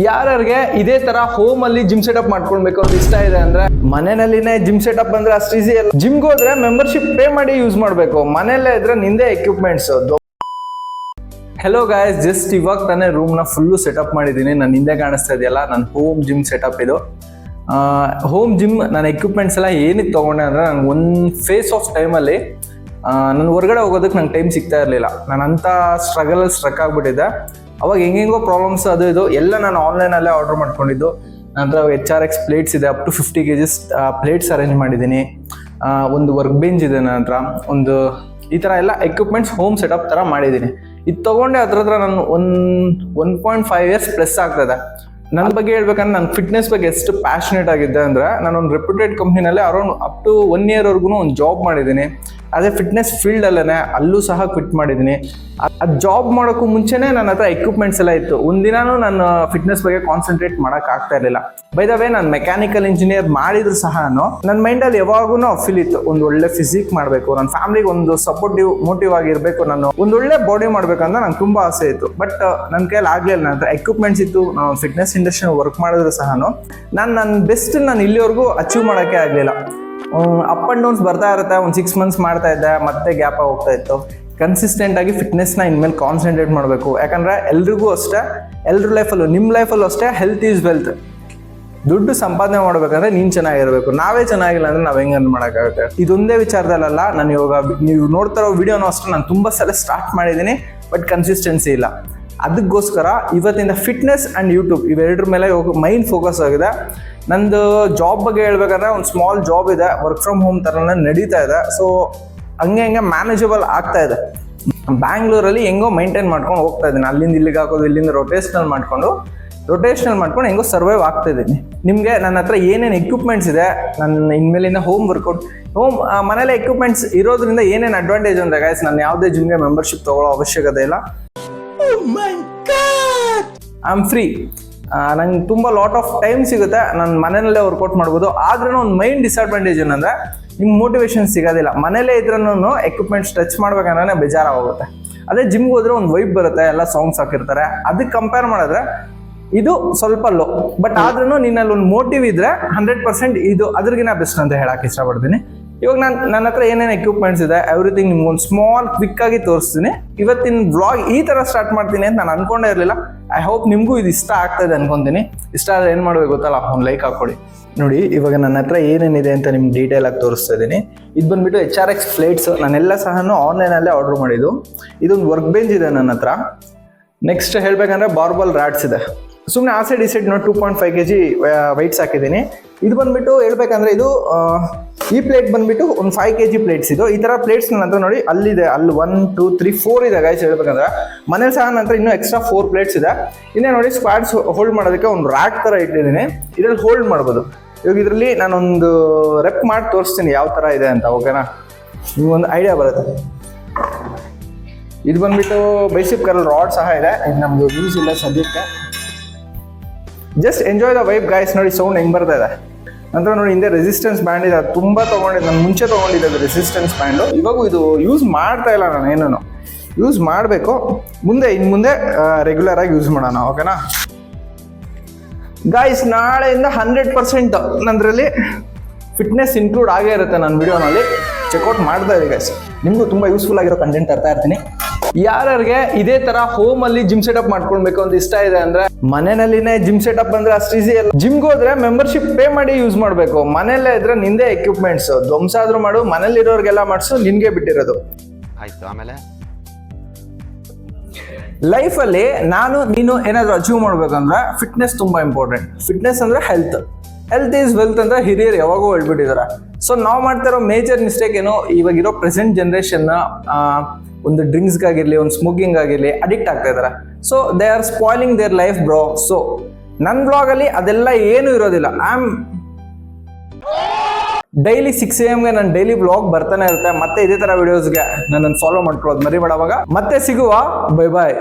ಯಾರ್ಯಾರಿಗೆ ಇದೇ ತರ ಹೋಮ್ ಅಲ್ಲಿ ಜಿಮ್ ಸೆಟಪ್ ಮಾಡ್ಕೊಳ್ಬೇಕು ಅಂತ ಇಷ್ಟ ಇದೆ ಅಂದ್ರೆ ಮನೆಯಲ್ಲಿನೇ ಜಿಮ್ ಸೆಟಪ್ ಅಂದ್ರೆ ಅಷ್ಟು ಈಸಿ ಅಲ್ಲ. ಜಿಮ್ಗೆ ಹೋದ್ರೆ ಮೆಂಬರ್ಶಿಪ್ ಪೇ ಮಾಡಿ ಯೂಸ್ ಮಾಡಬೇಕು. ಮನೆಯಲ್ಲೇ ಇದ್ರೆ ನಿಂದೇ ಎಕ್ವಿಪ್ಮೆಂಟ್ಸ್ ಹೆಲೋ ಗಾಯ್ಸ್ ಜಸ್ಟ್ ಇವಾಗ ತಾನೇ ರೂಮ್ನ ಫುಲ್ಲು ಸೆಟಪ್ ಮಾಡಿದ್ದೀನಿ. ನಾನು ಹಿಂದೆ ಕಾಣಿಸ್ತಾ ಇದೆಯಲ್ಲ ನನ್ನ ಹೋಮ್ ಜಿಮ್ ಸೆಟಪ್ ಇದು. ಹೋಮ್ ಜಿಮ್ ನನ್ನ ಎಕ್ವಿಪ್ಮೆಂಟ್ಸ್ ಎಲ್ಲ ಏನಕ್ಕೆ ತೊಗೊಂಡೆ ಅಂದರೆ ನನಗೆ ಒಂದು ಫೇಸ್ ಆಫ್ ಟೈಮಲ್ಲಿ ನಾನು ಹೊರಗಡೆ ಹೋಗೋದಕ್ಕೆ ನಂಗೆ ಟೈಮ್ ಸಿಗ್ತಾ ಇರಲಿಲ್ಲ. ನಾನು ಅಂಥ ಸ್ಟ್ರಗಲಲ್ಲಿ ಸ್ಟ್ರಕ್ ಆಗಿಬಿಟ್ಟಿದ್ದೆ. ಅವಾಗ ಹೆಂಗೆಂಗೋ ಪ್ರಾಬ್ಲಮ್ಸ್ ಅದು ಇದು. ಎಲ್ಲ ನಾನು ಆನ್ಲೈನಲ್ಲೇ ಆರ್ಡರ್ ಮಾಡ್ಕೊಂಡಿದ್ದು. ನಂತರ ಎಚ್ ಆರ್ ಎಕ್ಸ್ ಪ್ಲೇಟ್ಸ್ ಇದೆ up to fifty K Gs plates arrange ಮಾಡಿದ್ದೀನಿ. ಒಂದು ವರ್ಕ್ ಬೆಂಚ್ ಇದೆ ನನ್ನ ಒಂದು ಈ ಥರ ಎಲ್ಲ ಎಕ್ವಿಪ್ಮೆಂಟ್ಸ್ ಹೋಮ್ ಸೆಟಪ್ ಥರ ಮಾಡಿದ್ದೀನಿ. ಇದು ತೊಗೊಂಡೆ ಅದ್ರ ಹತ್ರ ನಾನು one one point five years plus ಆಗ್ತದೆ. ನನ್ನ ಬಗ್ಗೆ ಹೇಳ್ಬೇಕಂದ್ರೆ ನಾನು ಫಿಟ್ನೆಸ್ ಬಗ್ಗೆ ಎಷ್ಟು ಪ್ಯಾಷನೇಟ್ ಆಗಿದ್ದೆ ಅಂದ್ರೆ ನಾನು ಒಂದು ರೆಪ್ಯೂಟೆಡ್ ಕಂಪ್ನಿನಲ್ಲಿ ಅರೌಂಡ್ ಅಪ್ ಟು ಒನ್ ಇಯರ್ವರೆಗೂ ಒಂದು ಜಾಬ್ ಮಾಡಿದ್ದೀನಿ. ಅದೇ ಫಿಟ್ನೆಸ್ ಫೀಲ್ಡಲ್ಲೇ ಅಲ್ಲೂ ಸಹ ಕ್ವಿಟ್ ಮಾಡಿದ್ದೀನಿ. ಅದು ಜಾಬ್ ಮಾಡೋಕ್ಕೂ ಮುಂಚೆನೇ ನನ್ನ ಹತ್ರ ಎಕ್ವಿಪ್ಮೆಂಟ್ಸ್ ಎಲ್ಲ ಇತ್ತು. ಒಂದಿನೂ ನಾನು ಫಿಟ್ನೆಸ್ ಬಗ್ಗೆ ಕಾನ್ಸಂಟ್ರೇಟ್ ಮಾಡೋಕ್ಕಾಗ್ತಾ ಇರಲಿಲ್ಲ. ಬೈ ದ ವೇ ನಾನು ಮೆಕ್ಯಾನಿಕಲ್ ಇಂಜಿನಿಯರ್ ಮಾಡಿದ್ರು ಸಹ ನಾನು ನನ್ನ ಮೈಂಡಲ್ಲಿ ಯಾವಾಗೂ ಫೀಲ್ ಇತ್ತು, ಒಂದು ಒಳ್ಳೆ ಫಿಸಿಕ್ ಮಾಡಬೇಕು ನನ್ನ ಫ್ಯಾಮಿಲಿಗೆ ಒಂದು ಸಪೋರ್ಟಿವ್ ಮೋಟಿವ್ ಆಗಿರಬೇಕು ನಾನು ಒಂದು ಒಳ್ಳೆ ಬಾಡಿ ಮಾಡ್ಬೇಕಂತ ನಂಗೆ ತುಂಬ ಆಸೆ ಇತ್ತು. ಬಟ್ ನನ್ನ ಕೈಯಲ್ಲಿ ಆಗಲಿಲ್ಲ. ನನ್ನ ಹತ್ರ ಎಕ್ವಿಪ್ಮೆಂಟ್ಸ್ ಇತ್ತು ಫಿಟ್ನೆಸ್ ಇಂಡಸ್ಟ್ರಿ ವರ್ಕ್ ಮಾಡಿದ್ರು ಸಹ ನಾನು ನನ್ನ ಬೆಸ್ಟ್ ನಾನು ಇಲ್ಲಿವರೆಗೂ ಅಚೀವ್ ಮಾಡೋಕ್ಕೆ ಆಗಲಿಲ್ಲ. ಅಪ್ ಅಂಡ್ ಡೌನ್ಸ್ ಬರ್ತಾ ಇರುತ್ತೆ. ಒಂದು ಸಿಕ್ಸ್ ಮಂತ್ಸ್ ಮಾಡ್ತಾ ಇದ್ದೆ, ಮತ್ತೆ ಗ್ಯಾಪ್ ಹೋಗ್ತಾ ಇತ್ತು. ಕನ್ಸಿಸ್ಟೆಂಟ್ ಆಗಿ ಫಿಟ್ನೆಸ್ನ ಇನ್ಮೇಲೆ ಕಾನ್ಸಂಟ್ರೇಟ್ ಮಾಡಬೇಕು. ಯಾಕಂದ್ರೆ ಎಲ್ರಿಗೂ ಅಷ್ಟೇ, ಎಲ್ರ ಲೈಫಲ್ಲೂ ನಿಮ್ಮ ಲೈಫಲ್ಲೂ ಅಷ್ಟೇ ಹೆಲ್ತ್ ಈಸ್ ವೆಲ್ತ್ ದುಡ್ಡು ಸಂಪಾದನೆ ಮಾಡ್ಬೇಕಂದ್ರೆ ನೀನ್ ಚೆನ್ನಾಗಿರ್ಬೇಕು. ನಾವೇ ಚೆನ್ನಾಗಿಲ್ಲ ಅಂದ್ರೆ ನಾವ್ ಹೆಂಗ್ ಮಾಡೋಕ್ಕಾಗುತ್ತೆ? ಇದೊಂದೇ ವಿಚಾರದಲ್ಲ ನಾನು ಇವಾಗ, ನೀವು ನೋಡ್ತಾ ಇರೋ ವಿಡಿಯೋನು ಅಷ್ಟೇ, ನಾನು ತುಂಬಾ ಸಲ ಸ್ಟಾರ್ಟ್ ಮಾಡಿದ್ದೀನಿ ಬಟ್ ಕನ್ಸಿಸ್ಟೆನ್ಸಿ ಇಲ್ಲ. ಅದಕ್ಕೋಸ್ಕರ ಇವತ್ತಿಂದ ಫಿಟ್ನೆಸ್ ಆ್ಯಂಡ್ ಯೂಟ್ಯೂಬ್ ಇವೆರಡರ ಮೇಲೆ ಮೈನ್ ಫೋಕಸ್ ಆಗಿದೆ. ನಂದು ಜಾಬ್ ಬಗ್ಗೆ ಹೇಳ್ಬೇಕಂದ್ರೆ ಒಂದು ಸ್ಮಾಲ್ ಜಾಬ್ ಇದೆ ವರ್ಕ್ ಫ್ರಮ್ ಹೋಮ್ ಥರನೇ ನಡೀತಾ ಇದೆ. ಸೊ ಹಂಗೆ ಹಂಗೆ ಮ್ಯಾನೇಜಬಲ್ ಆಗ್ತಾ ಇದೆ. ಬ್ಯಾಂಗ್ಳೂರಲ್ಲಿ ಹೆಂಗೋ ಮೈಂಟೈನ್ ಮಾಡ್ಕೊಂಡು ಹೋಗ್ತಾ ಇದ್ದೀನಿ. ಅಲ್ಲಿಂದ ಇಲ್ಲಿಗೆ ಹಾಕೋದು, ಇಲ್ಲಿಂದ ರೊಟೇಷನಲ್ ಮಾಡಿಕೊಂಡು ರೊಟೇಷನಲ್ ಮಾಡ್ಕೊಂಡು ಹೆಂಗೋ ಸರ್ವೈವ್ ಆಗ್ತಾ ಇದ್ದೀನಿ. ನಿಮಗೆ ನನ್ನ ಹತ್ರ ಏನೇನು ಎಕ್ವಿಪ್ಮೆಂಟ್ಸ್ ಇದೆ, ನನ್ನ ಇನ್ಮೇಲಿಂದ ಹೋಮ್ ವರ್ಕೌಟ್ ಹೋಮ್ ಮನೇಲಿ ಎಕ್ವಿಪ್ಮೆಂಟ್ಸ್ ಇರೋದ್ರಿಂದ ಏನೇನು ಅಡ್ವಾಂಟೇಜ್ ಅಂದರೆ ಗಾಯಸ್ ನಾನು ಯಾವುದೇ ಜಿಮ್ಗೆ ಮೆಂಬರ್ಶಿಪ್ ತಗೊಳ್ಳೋ ಅವಶ್ಯಕತೆ ಇಲ್ಲ. ಐ ಆಮ್ ಫ್ರೀ ನಂಗೆ ತುಂಬ ಲಾಟ್ ಆಫ್ ಟೈಮ್ ಸಿಗುತ್ತೆ. ನಾನು ಮನೆಯಲ್ಲೇ ವರ್ಕೌಟ್ ಮಾಡ್ಬೋದು. ಆದ್ರೂ ಒಂದು ಮೈನ್ ಡಿಸ್ಅಡ್ವಾಂಟೇಜ್ ಏನಂದ್ರೆ, ನಿಮ್ಗೆ ಮೋಟಿವೇಶನ್ ಸಿಗೋದಿಲ್ಲ. ಮನೇಲೇ ಇದ್ರೂ ಎಕ್ವಿಪ್ಮೆಂಟ್ ಸ್ಟ್ರೆಚ್ ಮಾಡ್ಬೇಕಂದ್ರೆ ಬೇಜಾರಾಗುತ್ತೆ ಅದೇ ಜಿಮ್ಗೆ ಹೋದ್ರೆ ಒಂದು ವೈಬ್ ಬರುತ್ತೆ, ಎಲ್ಲ ಸಾಂಗ್ಸ್ ಹಾಕಿರ್ತಾರೆ. ಅದಕ್ಕೆ ಕಂಪೇರ್ ಮಾಡಿದ್ರೆ, ಇದು ಸ್ವಲ್ಪ ಲೋ ಬಟ್ ಆದ್ರೂ ನಿನ್ನಲ್ಲಿ ಒಂದು ಮೋಟಿವ್ ಇದ್ರೆ ಹಂಡ್ರೆಡ್ ಪರ್ಸೆಂಟ್ ಇದು ಅದ್ರಗಿನ ಬೆಸ್ಟ್ ಅಂತ ಹೇಳಕ್ಕೆ ಇಷ್ಟಪಡ್ತೀನಿ. ಇವಾಗ ನಾನು ನನ್ನ ಹತ್ರ ಏನೇನು ಎಕ್ವಿಪ್ಮೆಂಟ್ಸ್ ಇದೆ ಎವ್ರಿಥಿಂಗ್ ನಿಮ್ಗೆ ಒಂದು ಸ್ಮಾಲ್ ಕ್ವಿಕ್ ಆಗಿ ತೋರಿಸ್ತೀನಿ. ಇವತ್ತಿನ ಬ್ಲಾಗ್ ಈ ಥರ ಸ್ಟಾರ್ಟ್ ಮಾಡ್ತೀನಿ ಅಂತ ನಾನು ಅನ್ಕೊಂಡೇ ಇರಲಿಲ್ಲ. ಐ ಹೋಪ್ ನಿಮಗೂ ಇದು ಇಷ್ಟ ಆಗ್ತದೆ ಅನ್ಕೊಂತೀನಿ. ಇಷ್ಟ ಆದರೆ ಏನು ಮಾಡಬೇಕು ಗೊತ್ತಲ್ಲ? ಒಂದು ಲೈಕ್ ಹಾಕೊಳ್ಳಿ ನೋಡಿ, ಇವಾಗ ನನ್ನ ಹತ್ರ ಏನೇನಿದೆ ಅಂತ ನಿಮ್ಗೆ ಡೀಟೇಲ್ ಆಗಿ ತೋರಿಸ್ತಾ ಇದ್ದೀನಿ ಇದು ಬಂದ್ಬಿಟ್ಟು ಎಚ್ ಆರ್ ಎಕ್ಸ್ ಪ್ಲೇಟ್ಸ್ ನಾನೆಲ್ಲ ಸಹ ಆನ್ಲೈನಲ್ಲೇ ಆರ್ಡರ್ ಮಾಡಿದ್ದು. ಇದೊಂದು ವರ್ಕ್ ಬೆಂಚ್ ಇದೆ ನನ್ನ ಹತ್ರ. ನೆಕ್ಸ್ಟ್ ಹೇಳಬೇಕಂದ್ರೆ ಬಾರ್ಬಲ್ ರ್ಯಾಟ್ಸ್ ಇದೆ. ಸುಮ್ಮನೆ ಆ ಸೈಡ್ ಈ ಸೈಡ್ ನೋಡಿ two point five K G weights ಹಾಕಿದ್ದೀನಿ. ಇದು ಬಂದ್ಬಿಟ್ಟು ಹೇಳ್ಬೇಕಂದ್ರೆ ಇದು ಈ ಪ್ಲೇಟ್ ಬಂದ್ಬಿಟ್ಟು ಒಂದು ಫೈವ್ ಕೆ ಜಿ ಪ್ಲೇಟ್ಸ್ ಇದು. ಈ ಥರ ಪ್ಲೇಟ್ಸ್ ನಂತರ ನೋಡಿ ಅಲ್ಲಿದೆ, ಅಲ್ಲಿ ಒನ್ ಟೂ ತ್ರೀ ಫೋರ್ ಇದೆ ಗೈಸ್ ಹೇಳ್ಬೇಕಂದ್ರೆ. ಮನೇಲಿ ಸಹ ನಂತರ ಇನ್ನೂ ಎಕ್ಸ್ಟ್ರಾ ಫೋರ್ ಪ್ಲೇಟ್ಸ್ ಇದೆ. ಇನ್ನೇ ನೋಡಿ ಸ್ಕ್ವಾಡ್ಸ್ ಹೋಲ್ಡ್ ಮಾಡೋದಕ್ಕೆ ಒಂದು ರ್ಯಾಕ್ ಥರ ಇಟ್ಟಿದ್ದೀನಿ. ಇದ್ರಲ್ಲಿ ಹೋಲ್ಡ್ ಮಾಡ್ಬೋದು. ಇವಾಗ ಇದರಲ್ಲಿ ನಾನೊಂದು ರೆಪ್ ಮಾಡಿ ತೋರಿಸ್ತೀನಿ ಯಾವ ಥರ ಇದೆ ಅಂತ ಓಕೆನಾ ನಿಮ್ಗೊಂದು ಐಡಿಯಾ ಬರುತ್ತೆ. ಇದು ಬಂದ್ಬಿಟ್ಟು ಬೈಸಿಪ್ ಕರಲ್ ರಾಡ್ ಸಹ ಇದೆ. ಇದು ನಮ್ದು ಯೂಸ್ ಇಲ್ಲ ಸದ್ಯಕ್ಕೆ. Just enjoy the vibe guys ನೋಡಿ ಸೌಂಡ್ ಹೆಂಗೆ ಬರ್ತಾ ಇದೆ? ನಂತರ ನೋಡಿ, ಹಿಂದೆ ರೆಸಿಸ್ಟೆನ್ಸ್ ಬ್ಯಾಂಡ್ ಇದೆ. ಅದು ತುಂಬಾ ತೊಗೊಂಡಿದ್ದೆ. ನಾನು ಮುಂಚೆ ತೊಗೊಂಡಿದ್ದೆ ಅದು ರೆಸಿಸ್ಟೆನ್ಸ್ ಬ್ಯಾಂಡು ಇವಾಗೂ ಇದು ಯೂಸ್ ಮಾಡ್ತಾ ಇಲ್ಲ ನಾನು ಏನೂ ಯೂಸ್ ಮಾಡಬೇಕು. ಮುಂದೆ ಇನ್ನು ಮುಂದೆ ರೆಗ್ಯುಲರ್ ಆಗಿ ಯೂಸ್ ಮಾಡೋಣ ಓಕೆನಾ ಗಾಯ್ಸ್ ನಾಳೆಯಿಂದ ಹಂಡ್ರೆಡ್ ಪರ್ಸೆಂಟ್ ನಂದ್ರಲ್ಲಿ ಫಿಟ್ನೆಸ್ ಇನ್ಕ್ಲೂಡ್ ಆಗೇ ಇರುತ್ತೆ ನನ್ನ ವಿಡಿಯೋನಲ್ಲಿ ಚೆಕ್ಔಟ್ ಮಾಡ್ತಾ ಇದೆ ಗಾಯ್ಸ್ ನಿಮಗೂ ತುಂಬ ಯೂಸ್ಫುಲ್ ಆಗಿರೋ ಕಂಟೆಂಟ್ ತರ್ತಾ ಇರ್ತೀನಿ. ಯಾರ್ಯಾರಿಗೆ ಇದೇ ತರ ಹೋಮ್ ಅಲ್ಲಿ ಜಿಮ್ ಸೆಟಪ್ ಮಾಡ್ಕೊಳ್ಬೇಕು ಅಂತ ಇಷ್ಟ ಇದೆ ಅಂದ್ರೆ ಮನೆಯಲ್ಲಿನೇ ಜಿಮ್ ಸೆಟಪ್ ಅಂದ್ರೆ ಅಷ್ಟು ಈಸಿ ಅಲ್ಲ. ಜಿಮ್ಗೆ ಹೋದ್ರೆ ಮೆಂಬರ್ಶಿಪ್ ಪೇ ಮಾಡಿ ಯೂಸ್ ಮಾಡಬೇಕು. ಮನೆಯಲ್ಲೇ ಇದ್ರೆ ನಿಂದೇ ಎಕ್ವಿಪ್ಮೆಂಟ್ಸ್ ಧ್ವಂಸ ಆದ್ರೂ ಮಾಡು ಮನೇಲಿರೋರ್ಗೆಲ್ಲ ಮಾಡಿಸು ನಿನ್ಗೆ ಬಿಟ್ಟಿರೋದು. ಆಯ್ತು ಆಮೇಲೆ? ಲೈಫಲ್ಲಿ ನಾನು ನೀನು ಏನಾದರೂ ಅಚೀವ್ ಮಾಡ್ಬೇಕಂದ್ರೆ ಫಿಟ್ನೆಸ್ ತುಂಬ ಇಂಪಾರ್ಟೆಂಟ್ ಫಿಟ್ನೆಸ್ ಅಂದ್ರೆ ಹೆಲ್ತ್ ಹೆಲ್ತ್ ಈಸ್ ವೆಲ್ತ್ ಅಂತ ಹಿರಿಯರು ಯಾವಾಗೂ ಹೇಳ್ಬಿಟ್ಟಿದ್ದಾರೆ ಸೊ ನಾವು ಮಾಡ್ತಾ ಇರೋ ಮೇಜರ್ ಮಿಸ್ಟೇಕ್ ಏನು? ಇವಾಗಿರೋ ಪ್ರೆಸೆಂಟ್ ಜನ್ರೇಷನ್ನ ಒಂದು ಡ್ರಿಂಕ್ಸ್ಗಾಗಿರಲಿ ಒಂದು ಸ್ಮೋಕಿಂಗ್ ಆಗಿರಲಿ ಅಡಿಕ್ಟ್ ಆಗ್ತಾ ಇದ್ದಾರೆ so they are spoiling their life bro so ನನ್ನ ಬ್ಲಾಗಲ್ಲಿ ಅದೆಲ್ಲ ಏನೂ ಇರೋದಿಲ್ಲ. I am daily six A ಎಮ್ಗೆ ನನ್ನ ಡೈಲಿ ಬ್ಲಾಗ್ ಬರ್ತಾನೆ ಇರುತ್ತೆ. ಮತ್ತೆ ಇದೇ ತರ ವಿಡಿಯೋಸ್ಗೆ ನನ್ನನ್ನು ಫಾಲೋ ಮಾಡ್ಕೊಳ್ಳೋದು ಮರಿ ಅವಾಗ. ಮತ್ತೆ ಸಿಗುವ. Bye bye